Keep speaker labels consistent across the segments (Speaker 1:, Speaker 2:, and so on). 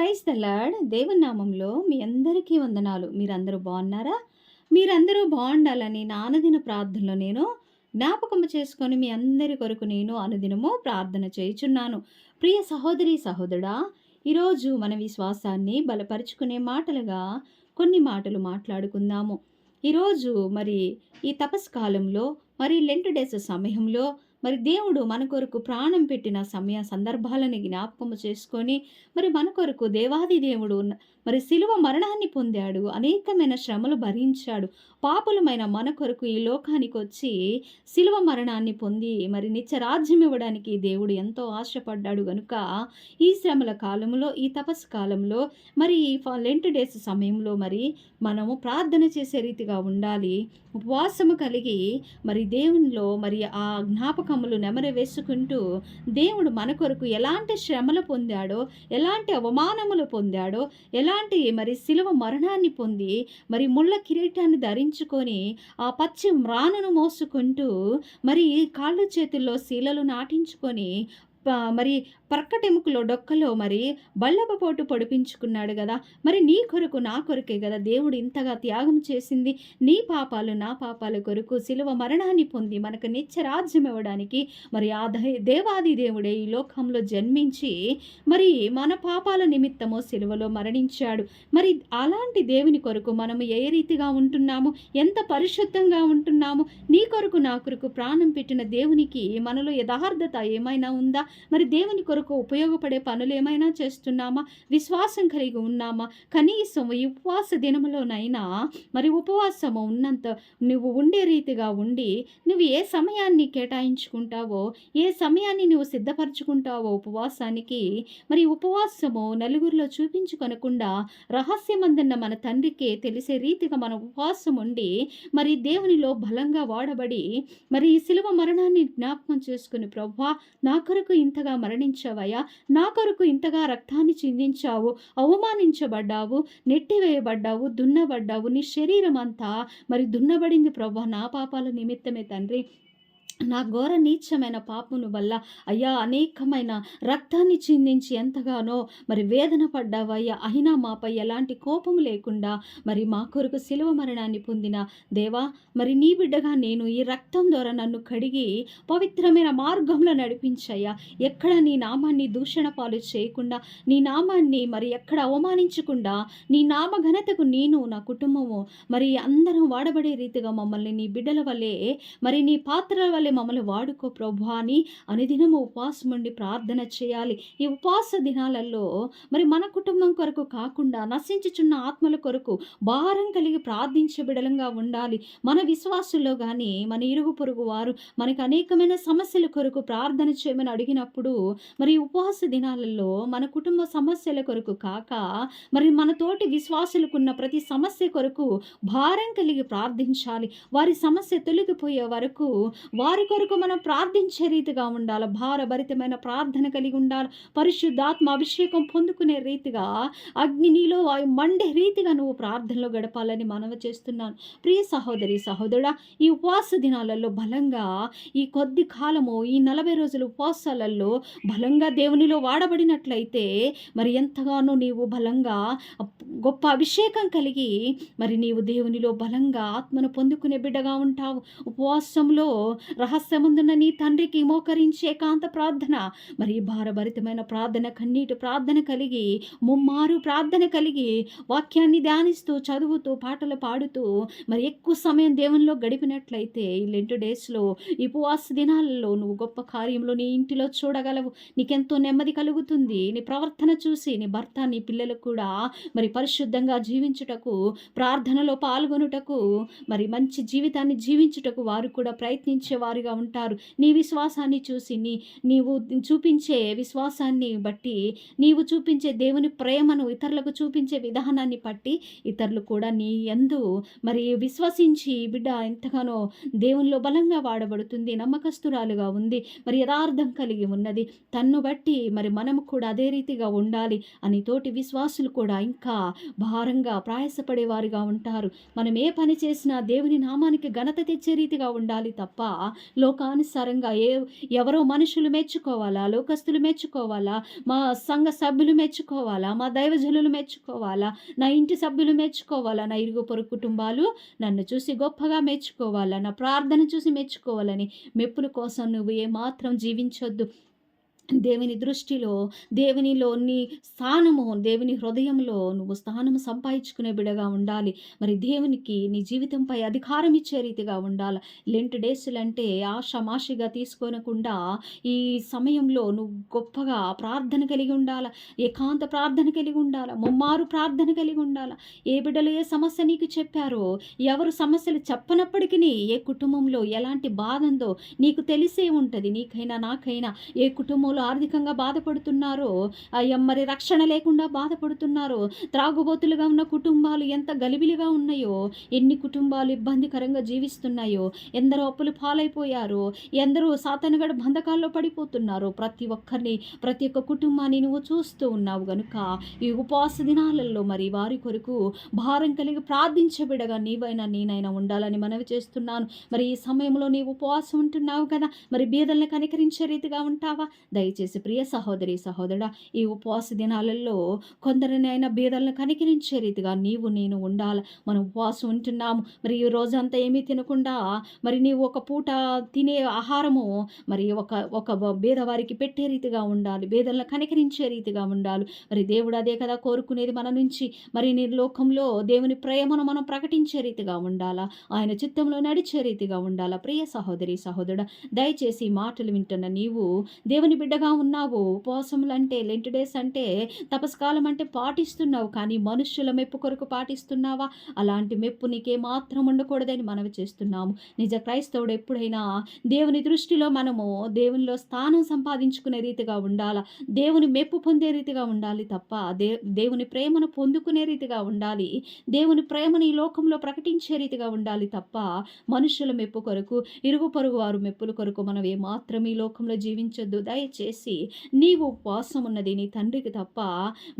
Speaker 1: Praise the lord. దేవుని నామంలో మీ అందరికీ వందనాలు. మీరందరూ బాగున్నారా? మీరందరూ బాగుండాలని నా అనుదిన ప్రార్థనలో నేను జ్ఞాపకం చేసుకొని మీ అందరి కొరకు నేను అనుదినము ప్రార్థన చేయుచున్నాను. ప్రియ సహోదరి సహోదరా ఈరోజు మన విశ్వాసాన్ని బలపరుచుకునే మాటలుగా కొన్ని మాటలు మాట్లాడుకుందాము. ఈరోజు మరి ఈ తపస్కాలంలో మరి లెంట్ డేస్ సమయంలో మరి దేవుడు మన కొరకు ప్రాణం పెట్టిన సమయ సందర్భాలని జ్ఞాపకము చేసుకొని మరి మన కొరకు దేవాది దేవుడు ఉన్న- మరి శిలువ మరణాన్ని పొందాడు. అనేకమైన శ్రమలు భరించాడు. పాపులమైన మన కొరకు ఈ లోకానికి వచ్చి శిలువ మరణాన్ని పొంది మరి నిత్య రాజ్యం ఇవ్వడానికి దేవుడు ఎంతో ఆశపడ్డాడు గనుక ఈ శ్రమల కాలంలో ఈ తపస్సు కాలంలో మరి ఈ లెంట్ డేస్ సమయంలో మరి మనము ప్రార్థన చేసే రీతిగా ఉండాలి. ఉపవాసము కలిగి మరి దేవునిలో మరి ఆ జ్ఞాపకములు నెమరవేసుకుంటూ దేవుడు మన కొరకు ఎలాంటి శ్రమలు పొందాడో ఎలాంటి అవమానములు పొందాడో ఎలా అలాంటి మరి శిలువ మరణాన్ని పొంది మరి ముళ్ళ కిరీటాన్ని ధరించుకొని ఆ పచ్చి మ్రానును మోసుకుంటూ మరి కాళ్ళు చేతుల్లో శీలలు నాటించుకొని మరి పర్కటెముకలో డొక్కలో మరి బల్లబపోటు పొడిపించుకున్నాడు కదా మరి నీ కొరకు నా కొరకే కదా దేవుడు ఇంతగా త్యాగం చేసింది. నీ పాపాలు నా పాపాల కొరకు శిలువ మరణాన్ని పొంది మనకు నిత్య రాజ్యం ఇవ్వడానికి మరి ఆ దేవాది దేవుడే ఈ లోకంలో జన్మించి మరి మన పాపాల నిమిత్తము శిలువలో మరణించాడు. మరి అలాంటి దేవుని కొరకు మనము ఏ రీతిగా ఉంటున్నాము? ఎంత పరిశుద్ధంగా ఉంటున్నాము? నీ కొరకు నా కొరకు ప్రాణం పెట్టిన దేవునికి మనలో యథార్థత ఏమైనా ఉందా? మరి దేవుని కొరకు ఉపయోగపడే పనులు ఏమైనా చేస్తున్నామా? విశ్వాసం కలిగి ఉన్నామా? కనీసం ఈ ఉపవాస దినములోనైనా మరి ఉపవాసము ఉన్నంత నువ్వు ఉండే రీతిగా ఉండి నువ్వు ఏ సమయాన్ని కేటాయించుకుంటావో ఏ సమయాన్ని నువ్వు సిద్ధపరచుకుంటావో ఉపవాసానికి మరి ఉపవాసము నలుగురిలో చూపించుకొనకుండా రహస్యమందన్న మన తండ్రికి తెలిసే రీతిగా మన ఉపవాసం ఉండి మరి దేవునిలో బలంగా వాడబడి మరి ఈ శిలువ మరణాన్ని జ్ఞాపకం చేసుకుని ప్రభా నా కొరకు ఇంతగా చేశావయ్యా? నా కొరకు ఇంతగా రక్తాన్ని చిందించావు అవమానించబడ్డావు నెట్టివేయబడ్డావు దున్నబడ్డావు నీ శరీరం అంతా మరి దున్నబడింది ప్రభా నా పాపాల నిమిత్తమే తండ్రి. నా ఘోర నీచమైన పాపమును వల్ల అయ్యా అనేకమైన రక్తాన్ని చిందించి ఎంతగానో మరి వేదన పడ్డావయ్యా అయినా మాపై ఎలాంటి కోపం లేకుండా మరి మా కొరకు శిలువ మరణాన్ని పొందిన దేవా మరి నీ బిడ్డగా నేను ఈ రక్తం ద్వారా నన్ను కడిగి పవిత్రమైన మార్గంలో నడిపించయ్యా. ఎక్కడ నీ నామాన్ని దూషణ పాలు చేయకుండా నీ నామాన్ని మరి ఎక్కడ అవమానించకుండా నీ నామ ఘనతకు నేను నా కుటుంబము మరి అందరం వాడబడే రీతిగా మమ్మల్ని నీ బిడ్డల వల్లే మరి నీ పాత్రల నీవే మమ్మల్ని వాడుకో ప్రభు అని అనుదినము ఉపవాసం ఉండి ప్రార్థన చేయాలి. ఈ ఉపవాస దినాలలో మరి మన కుటుంబం కొరకు కాకుండా నశించుచున్న ఆత్మల కొరకు భారం కలిగి ప్రార్థించే బిడలంగా ఉండాలి. మన విశ్వాసుల్లో కానీ మన ఇరుగు పొరుగు వారు మనకు అనేకమైన సమస్యల కొరకు ప్రార్థన చేయమని అడిగినప్పుడు మరి ఉపవాస దినాలలో మన కుటుంబ సమస్యల కొరకు కాక మరి మన తోటి విశ్వాసులకున్న ప్రతి సమస్య కొరకు భారం కలిగి ప్రార్థించాలి. వారి సమస్య తొలగిపోయే వరకు వారి కొరకు మనం ప్రార్థించే రీతిగా ఉండాలి. భారభరితమైన ప్రార్థన కలిగి ఉండాలి. పరిశుద్ధాత్మ అభిషేకం పొందుకునే రీతిగా అగ్నినిలో మండే రీతిగా నువ్వు ప్రార్థనలో గడపాలని మనవి చేస్తున్నాను. ప్రియ సహోదరి సహోదరుడా ఈ ఉపవాస దినాలలో బలంగా ఈ కొద్ది కాలము ఈ నలభై రోజుల ఉపవాసాలలో బలంగా దేవునిలో వాడబడినట్లయితే మరి ఎంతగానో నీవు బలంగా గొప్ప అభిషేకం కలిగి మరి నీవు దేవునిలో బలంగా ఆత్మను పొందుకునే బిడ్డగా ఉంటావు. ఉపవాసంలో రహస్యముందున్న నీ తండ్రికి మోకరించే ఏకాంత ప్రార్థన మరి భారభరితమైన ప్రార్థన కన్నీటి ప్రార్థన కలిగి ముమ్మారు ప్రార్థన కలిగి వాక్యాన్ని ధ్యానిస్తూ చదువుతూ పాటలు పాడుతూ మరి ఎక్కువ సమయం దేవునిలో గడిపినట్లయితే ఈ లెంటు డేస్లో ఈ ఉపవాస దినాలలో నువ్వు గొప్ప కార్యంలో నీ ఇంటిలో చూడగలవు. నీకెంతో నెమ్మది కలుగుతుంది. నీ ప్రవర్తన చూసి నీ భర్త నీ పిల్లలకు కూడా మరి పరిశుద్ధంగా జీవించుటకు ప్రార్థనలో పాల్గొనుటకు మరి మంచి జీవితాన్ని జీవించుటకు వారు కూడా ప్రయత్నించే వారుగా ఉంటారు. నీ విశ్వాసాన్ని చూసి నీ నీవు చూపించే విశ్వాసాన్ని బట్టి నీవు చూపించే దేవుని ప్రేమను ఇతరులకు చూపించే విధానాన్ని బట్టి ఇతరులు కూడా నీ ఎందు మరి విశ్వసించి బిడ్డ ఎంతగానో దేవునిలో బలంగా వాడబడుతుంది నమ్మకస్తురాలుగా ఉంది మరి యథార్థం కలిగి ఉన్నది. తన్ను బట్టి మరి మనము కూడా అదే రీతిగా ఉండాలి అని తోటి విశ్వాసులు కూడా ఇంకా భారంగా ప్రయాసపడేవారుగా ఉంటారు. మనం ఏ పని చేసినా దేవుని నామానికి ఘనత తెచ్చే రీతిగా ఉండాలి తప్ప లోకానుసారంగా ఏ ఎవరో మనుషులు మెచ్చుకోవాలా లోకస్తులు మెచ్చుకోవాలా మా సంఘ సభ్యులు మెచ్చుకోవాలా మా దైవజనులు మెచ్చుకోవాలా నా ఇంటి సభ్యులు మెచ్చుకోవాలా నా ఇరుగు పొరుగు కుటుంబాలు నన్ను చూసి గొప్పగా మెచ్చుకోవాలా నా ప్రార్థన చూసి మెచ్చుకోవాలని మెప్పుల కోసం నువ్వు ఏమాత్రం జీవించొద్దు. దేవుని దృష్టిలో దేవునిలో నీ స్థానము దేవుని హృదయంలో నువ్వు స్థానము సంపాదించుకునే బిడగా ఉండాలి. మరి దేవునికి నీ జీవితంపై అధికారం ఇచ్చే రీతిగా ఉండాలి. లెంట్ డేస్లు అంటే ఆషమాషిగా తీసుకోనకుండా ఈ సమయంలో నువ్వు గొప్పగా ప్రార్థన కలిగి ఉండాల. ఏకాంత ప్రార్థన కలిగి ఉండాల. ముమ్మారు ప్రార్థన కలిగి ఉండాల. ఏ బిడ్డలు ఏ సమస్య నీకు చెప్పారో ఎవరు సమస్యలు చెప్పనప్పటికీ ఏ కుటుంబంలో ఎలాంటి బాధ ఉందో నీకు తెలిసే ఉంటుంది. నీకైనా నాకైనా ఏ కుటుంబంలో ఆర్థికంగా బాధపడుతున్నారో మరి రక్షణ లేకుండా బాధపడుతున్నారో త్రాగుబోతులుగా ఉన్న కుటుంబాలు ఎంత గలిబిలిగా ఉన్నాయో ఎన్ని కుటుంబాలు ఇబ్బందికరంగా జీవిస్తున్నాయో ఎందరో అప్పులు పాలైపోయారో ఎందరో సాతనగడ బంధకాల్లో పడిపోతున్నారో ప్రతి ఒక్కరిని ప్రతి ఒక్క కుటుంబాన్ని నువ్వు చూస్తూ ఉన్నావు గనుక ఈ ఉపవాస దినాలలో మరి వారి కొరకు భారం కలిగి ప్రార్థించబిడగా నీవైనా నేనైనా ఉండాలని మనవి చేస్తున్నాను. మరి ఈ సమయంలో నీవు ఉపవాసం ఉంటున్నావు కదా మరి బీదల్ని కనికరించే రీతిగా ఉంటావా? దయచేసి ప్రియ సహోదరి సహోదరుడా ఈ ఉపవాస దినాలలో కొందరినైనా బీదలను కనికరించే రీతిగా నీవు నేను ఉండాలి. మనం ఉపవాసం ఉంటున్నాము. మరి ఈ రోజంతా ఏమీ తినకుండా మరి నీవు ఒక పూట తినే ఆహారము మరి ఒక ఒక బీదవారికి పెట్టే రీతిగా ఉండాలి. బీదలను కనికరించే రీతిగా ఉండాలి. మరి దేవుడు అదే కదా కోరుకునేది మన నుంచి. మరి నీ లోకంలో దేవుని ప్రేమను మనం ప్రకటించే రీతిగా ఉండాలా? ఆయన చిత్తంలో నడిచే రీతిగా ఉండాలా? ప్రియ సహోదరి సహోదరుడు దయచేసి మాటలు వింటున్న నీవు దేవుని బిడ్డ ఎంతగా ఉన్నావు. ఉపవాసములు అంటే లెంట్ డేస్ అంటే తపస్కాలం అంటే పాటిస్తున్నావు. కానీ మనుష్యుల మెప్పు కొరకు పాటిస్తున్నావా? అలాంటి మెప్పు నీకే మాత్రం ఉండకూడదని మనవి చేస్తున్నాము. నిజ క్రైస్తవుడు ఎప్పుడైనా దేవుని దృష్టిలో మనము దేవునిలో స్థానం సంపాదించుకునే రీతిగా ఉండాలా? దేవుని మెప్పు పొందే రీతిగా ఉండాలి తప్ప దే దేవుని ప్రేమను పొందుకునే రీతిగా ఉండాలి? దేవుని ప్రేమను ఈ లోకంలో ప్రకటించే రీతిగా ఉండాలి తప్ప మనుషుల మెప్పు కొరకు ఇరుగు పొరుగు వారు మెప్పుల కొరకు మనం ఏమాత్రం ఈ లోకంలో జీవించొద్దు. దయచేసి చేసి నీవు ఉపవాసం ఉన్నది నీ తండ్రికి తప్ప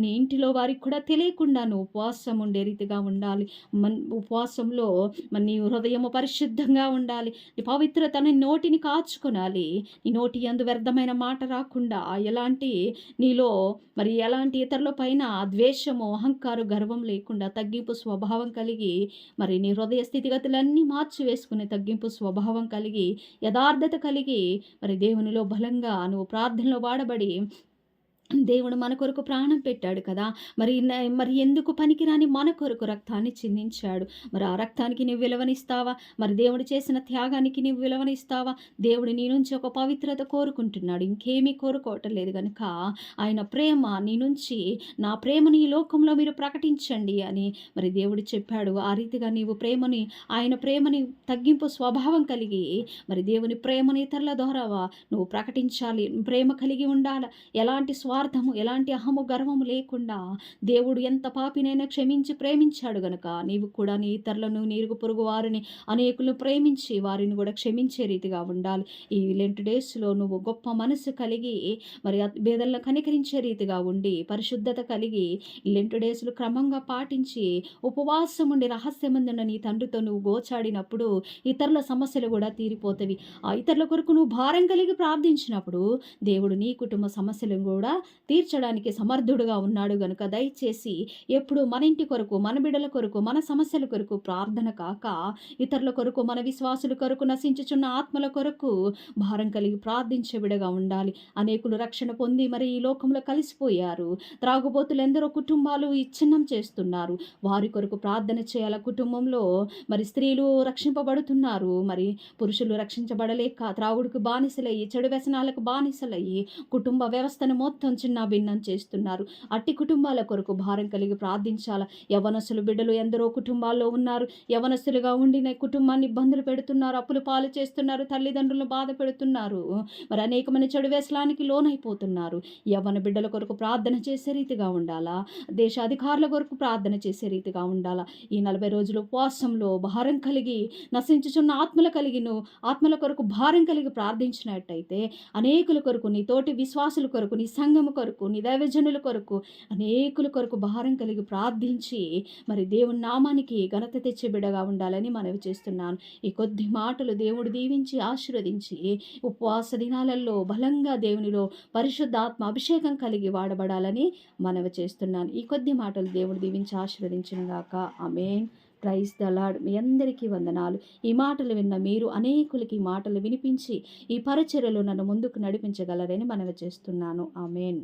Speaker 1: నీ ఇంటిలో వారికి కూడా తెలియకుండా నువ్వు ఉపవాసం ఉండే రీతిగా ఉండాలి. మన్ ఉపవాసంలో మన నీ హృదయము పరిశుద్ధంగా ఉండాలి. నీ పవిత్రతని నోటిని కాచుకొనాలి. నీ నోటి అందు వ్యర్థమైన మాట రాకుండా ఎలాంటి నీలో మరి ఎలాంటి ఇతరుల పైన ద్వేషము అహంకారం గర్వం లేకుండా తగ్గింపు స్వభావం కలిగి మరి నీ హృదయ స్థితిగతులన్నీ మార్చి వేసుకునే తగ్గింపు స్వభావం కలిగి యథార్థత కలిగి మరి దేవునిలో బలంగా నువ్వు ప్రార్థనలో వాడబడి దేవుడు మన కొరకు ప్రాణం పెట్టాడు కదా. మరి మరి ఎందుకు పనికిరాని మన కొరకు రక్తాన్ని చిందించాడు? మరి ఆ రక్తానికి నువ్వు విలువనిస్తావా? మరి దేవుడు చేసిన త్యాగానికి నువ్వు విలువనిస్తావా? దేవుడు నీ నుంచి ఒక పవిత్రత కోరుకుంటున్నాడు. ఇంకేమీ కోరుకోవటం లేదు కనుక ఆయన ప్రేమ నీ నుంచి నా ప్రేమని ఈ లోకంలో మీరు ప్రకటించండి అని మరి దేవుడు చెప్పాడు. ఆ రీతిగా నీవు ప్రేమని ఆయన ప్రేమని తగ్గింపు స్వభావం కలిగి మరి దేవుని ప్రేమని ఇతరుల ద్వారా నువ్వు ప్రకటించాలి. ప్రేమ కలిగి ఉండాలి? ఎలాంటి స్వా స్వార్థము ఎలాంటి అహము గర్వము లేకుండా దేవుడు ఎంత పాపినైనా క్షమించి ప్రేమించాడు గనుక నీవు కూడా నీ ఇతరులను నీరుగు పొరుగు వారిని అనేకులను ప్రేమించి వారిని కూడా క్షమించే రీతిగా ఉండాలి. ఈ లెంట్ డేస్లో నువ్వు గొప్ప మనసు కలిగి మరి బేదలను కనికరించే రీతిగా ఉండి పరిశుద్ధత కలిగి లెంట్ డేస్లు క్రమంగా పాటించి ఉపవాసం ఉండి రహస్యమందున్న నీ తండ్రితో నువ్వు గోచాడినప్పుడు ఇతరుల సమస్యలు కూడా తీరిపోతవి. ఆ ఇతరుల కొరకు నువ్వు భారం కలిగి ప్రార్థించినప్పుడు దేవుడు నీ కుటుంబ సమస్యలను కూడా తీర్చడానికి సమర్థుడుగా ఉన్నాడు గనుక దయచేసి ఎప్పుడు మన ఇంటి కొరకు మన బిడల కొరకు మన సమస్యల కొరకు ప్రార్థన కాక ఇతరుల కొరకు మన విశ్వాసుల కొరకు నశించుచున్న ఆత్మల కొరకు భారం కలిగి ప్రార్థించే బిడగా ఉండాలి. అనేకులు రక్షణ పొంది మరి ఈ లోకంలో కలిసిపోయారు. త్రాగుబోతులు ఎందరో కుటుంబాలు విచ్ఛిన్నం చేస్తున్నారు. వారి కొరకు ప్రార్థన చేయాల కుటుంబంలో మరి స్త్రీలు రక్షింపబడుతున్నారు. మరి పురుషులు రక్షించబడలేక త్రాగుడికి బానిసలయ్యి చెడు వ్యసనాలకు బానిసలయ్యి కుటుంబ వ్యవస్థను మొత్తం చిన్నాభిన్నం చేస్తున్నారు. అట్టి కుటుంబాల కొరకు భారం కలిగి ప్రార్థించాల? యవనస్తులు బిడ్డలు ఎందరో కుటుంబాల్లో ఉన్నారు. యవనస్తులుగా ఉండిన కుటుంబాన్ని ఇబ్బందులు పెడుతున్నారు. అప్పులు పాలు చేస్తున్నారు. తల్లిదండ్రులను బాధ పెడుతున్నారు. మరి అనేకమైన చెడు వ్యసనానికి లోనైపోతున్నారు. యవ్వన బిడ్డల కొరకు ప్రార్థన చేసే రీతిగా ఉండాలా? దేశ అధికారుల కొరకు ప్రార్థన చేసే రీతిగా ఉండాలా? ఈ నలభై రోజులు ఉపవాసంలో భారం కలిగి నశించుచున్న ఆత్మల కలిగిను ఆత్మల కొరకు భారం కలిగి ప్రార్థించినట్టయితే అనేకుల కొరకు నీ తోటి విశ్వాసుల కొరకు నీ సంఘం సంఘము కొరకు నీ కొరకు అనేకుల కొరకు భారం కలిగి ప్రార్థించి మరి దేవుని నామానికి ఘనత తెచ్చే బిడగా ఉండాలని మనవి చేస్తున్నాను. ఈ కొద్ది మాటలు దేవుడు దీవించి ఆశీర్వదించి ఉపవాస దినాలలో బలంగా దేవునిలో పరిశుద్ధాత్మ అభిషేకం కలిగి వాడబడాలని మనవి చేస్తున్నాను. ఈ కొద్ది మాటలు దేవుడు దీవించి ఆశీర్వదించిన గాక. ఆమేన్. ప్రైజ్ దలాడ్ మీ అందరికీ వందనాలు. ఈ మాటలు విన్న మీరు అనేకులకి ఈ మాటలు వినిపించి ఈ పరిచర్యలో నన్ను ముందుకు నడిపించగలరని మనవి చేస్తున్నాను. ఆమెన్.